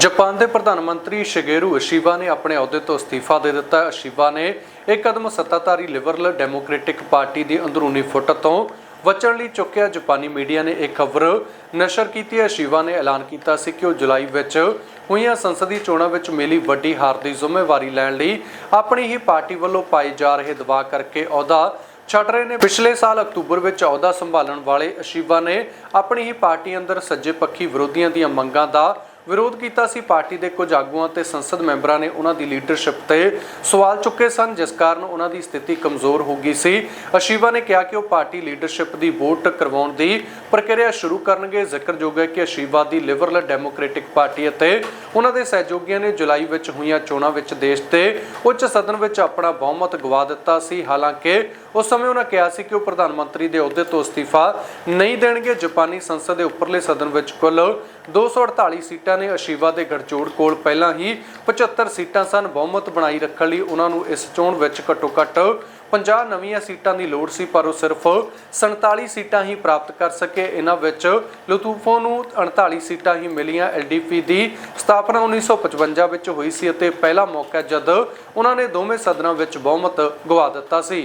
Japan ਦੇ ਪ੍ਰਧਾਨ ਮੰਤਰੀ ਸ਼ਿਗੇਰੂ ਅਸ਼ੀਬਾ ਨੇ ਆਪਣੇ ਅਹੁਦੇ ਤੋਂ ਅਸਤੀਫਾ ਦੇ ਦਿੱਤਾ। ਹੈ ਅਸ਼ੀਬਾ ਨੇ ਇਹ ਕਦਮ ਸੱਤਾਧਾਰੀ ਲਿਬਰਲ ਡੈਮੋਕ੍ਰੈਟਿਕ ਪਾਰਟੀ ਦੀ ਅੰਦਰੂਨੀ ਫੁੱਟ ਤੋਂ ਬਚਣ ਲਈ ਚੁੱਕਿਆ। ਜਾਪਾਨੀ ਮੀਡੀਆ ਨੇ ਇੱਕ ਖਬਰ ਨਸ਼ਰ ਕੀਤੀ ਹੈ। ਅਸ਼ੀਬਾ ਨੇ ਐਲਾਨ ਕੀਤਾ ਸੀ ਕਿ ਉਹ ਜੁਲਾਈ ਵਿੱਚ ਹੋਈਆਂ ਸੰਸਦੀ ਚੋਣਾਂ ਵਿੱਚ ਮਿਲੀ ਵੱਡੀ ਹਾਰ ਦੀ ਜ਼ਿੰਮੇਵਾਰੀ ਲੈਣ ਲਈ ਆਪਣੀ ਹੀ ਪਾਰਟੀ ਵੱਲੋਂ ਪਾਏ ਜਾ ਰਹੇ ਦਬਾਅ ਕਰਕੇ ਅਹੁਦਾ ਛੱਡ ਰਹੇ ਨੇ। ਪਿਛਲੇ ਸਾਲ ਅਕਤੂਬਰ ਵਿੱਚ ਅਹੁਦਾ ਸੰਭਾਲਣ ਵਾਲੇ ਅਸ਼ੀਵਾ ਨੇ ਆਪਣੀ ਹੀ ਪਾਰਟੀ ਅੰਦਰ ਸੱਜੇ ਪੱਖੀ ਵਿਰੋਧੀਆਂ ਦੀਆਂ ਮੰਗਾਂ ਦਾ ਵਿਰੋਧ ਕੀਤਾ ਸੀ। ਪਾਰਟੀ ਦੇ ਕੁਝ ਆਗੂਆਂ ਤੇ ਸੰਸਦ ਮੈਂਬਰਾਂ ਨੇ ਉਹਨਾਂ ਦੀ ਲੀਡਰਸ਼ਿਪ ਤੇ ਸਵਾਲ ਚੁੱਕੇ ਸਨ, ਜਿਸ ਕਾਰਨ ਉਹਨਾਂ ਦੀ ਸਥਿਤੀ ਕਮਜ਼ੋਰ ਹੋ ਗਈ ਸੀ। ਅਸ਼ੀਵਾ ਨੇ ਕਿਹਾ ਕਿ ਉਹ ਪਾਰਟੀ ਲੀਡਰਸ਼ਿਪ ਦੀ ਵੋਟ ਕਰਵਾਉਣ ਦੀ ਪ੍ਰਕਿਰਿਆ ਸ਼ੁਰੂ ਕਰਨਗੇ। ਜ਼ਿਕਰਯੋਗ ਹੈ ਕਿ ਅਸ਼ੀਵਾ ਦੀ ਲਿਬਰਲ ਡੈਮੋਕ੍ਰੈਟਿਕ ਪਾਰਟੀ ਅਤੇ ਉਹਨਾਂ ਦੇ ਸਹਿਯੋਗੀਆਂ ਨੇ ਜੁਲਾਈ ਵਿੱਚ ਹੋਈਆਂ ਚੋਣਾਂ ਵਿੱਚ ਦੇਸ਼ ਤੇ ਉੱਚ ਸਦਨ ਵਿੱਚ ਆਪਣਾ ਬਹੁਮਤ ਗਵਾ ਦਿੱਤਾ ਸੀ। ਹਾਲਾਂਕਿ ਉਸ ਸਮੇਂ ਉਹਨਾਂ ਕਿਹਾ ਸੀ ਕਿ ਉਹ ਪ੍ਰਧਾਨ ਮੰਤਰੀ ਦੇ ਅਹੁਦੇ ਤੋਂ ਅਸਤੀਫਾ ਨਹੀਂ ਦੇਣਗੇ। ਜਾਪਾਨੀ ਸੰਸਦ ਦੇ ਉੱਪਰਲੇ ਸਦਨ ਵਿੱਚ ਕੁੱਲ 248 ਸੀਟਾਂ ਨੇ ਅਸ਼ੀਵਾ ਦੇ ਗੜਚੋੜ ਕੋਲ ਪਹਿਲਾਂ ਹੀ 75 ਸੀਟਾਂ ਸਨ ਬਹੁਮਤ ਬਣਾਈ ਰੱਖਣ ਲਈ ਉਹਨਾਂ ਨੂੰ ਇਸ ਚੋਣ ਵਿੱਚ ਘੱਟੋ-ਘੱਟ 50 ਨਵੀਆਂ ਸੀਟਾਂ ਦੀ ਲੋੜ ਸੀ, ਪਰ ਉਹ ਸਿਰਫ 47 ਸੀਟਾਂ ਹੀ ਪ੍ਰਾਪਤ ਕਰ ਸਕੇ। ਇਹਨਾਂ ਵਿੱਚ ਲਤੂਫੋ ਨੂੰ 48 ਸੀਟਾਂ ਹੀ ਮਿਲੀਆਂ। ਐਲਡੀਪੀ ਦੀ ਸਥਾਪਨਾ 1955 ਵਿੱਚ ਹੋਈ ਸੀ ਅਤੇ ਪਹਿਲਾ ਮੌਕਾ ਜਦ ਉਹਨਾਂ ਨੇ ਦੋਵੇਂ ਸਦਨਾਂ ਵਿੱਚ ਬਹੁਮਤ ਗਵਾ ਦਿੱਤਾ ਸੀ।